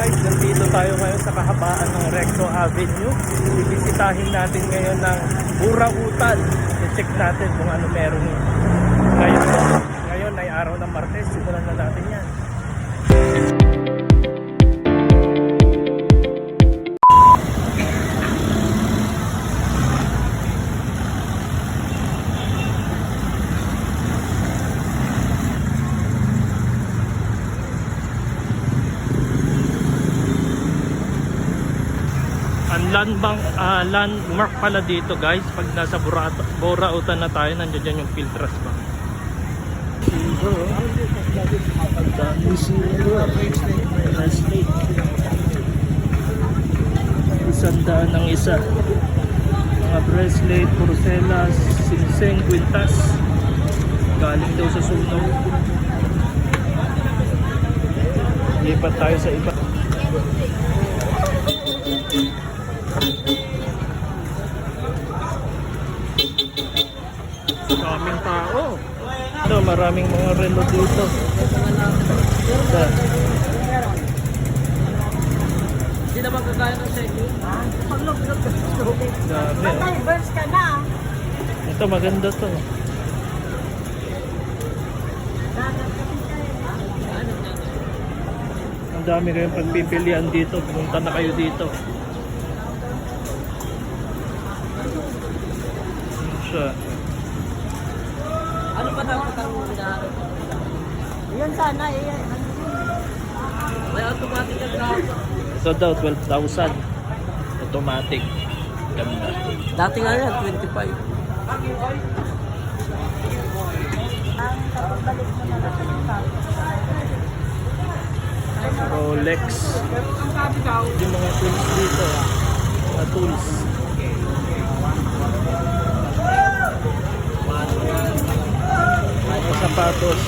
guys, nandito tayo ngayon sa kahabaan ng Recto Avenue. Bibisitahin natin ngayon ng Burautan. I-check natin kung ano meron ngayon. Ngayon ay araw ng Martes, simulan na natin yan. Ang landbank, ah, landmark pala dito guys, pag nasa Burautan, Burautan na tayo, nandiyan dyan yung Filtras Bank. Isang daan ng isa. Mga bracelet, porcelas, sinseng, kwintas. Galing daw sa sunog. Lipat tayo sa iba. Maraming tao. Ito, maraming mga relo dito. Ganda. Hindi naman kagaya ng sa inyo. Dami. oh. Diverse ka na. Ito, maganda to. Ang dami kayong pagpipilian dito. Pumunta na kayo dito. Siya? Ano ba dapat ang hinahanap? Yun sana eh. May automatic lahat. Ito daw, 12,000. Automatic. Ganda. Dati nga yan, 25. Ang kapabalik mo na lang yung sabi. Rolex. Yung mga tools dito. Mga tools. Mga sapatos.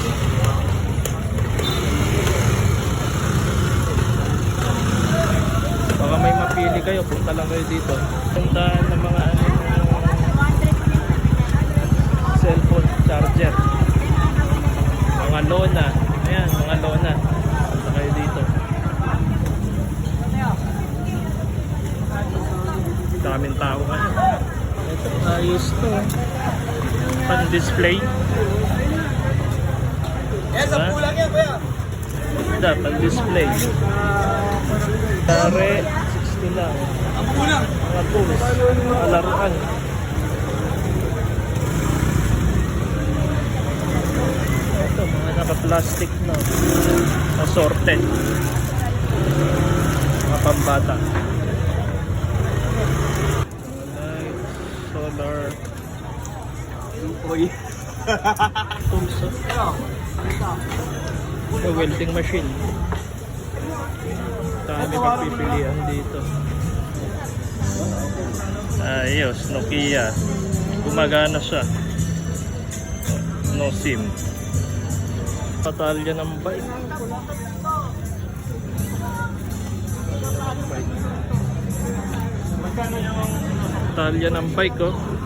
Baka may mapili kayo, punta lang kayo dito. Puntahan ng mga ano, cellphone charger. Mga lona. Ayan, mga lona. Punta kayo dito. Daming tao ngayon. Ito, ayos to. Pan-display. Yes, ang kulang yan, kuya. Ganda, pan-display. Pare, 60 lang. Ang kulang. Mga tools, mga laruan. Ito, mga naka-plastic na. Assorted. Mga pambata. Light, solar. Uy. Oh. Ito, welding machine. Dami pagpipilian dito. Ayos, Nokia. Gumagana siya. No SIM. Patalya ng. Bike. Patalya ng bike, oh.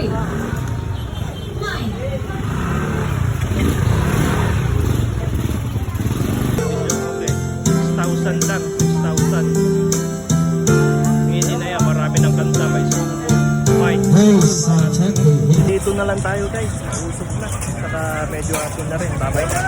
Okay. 6,000 lang. 6,000. Ngayon na yan, marami ng kanta. May sumo. Mike. Dito na lang tayo guys. Usok na. Saka medyo hapon na rin. Babay na.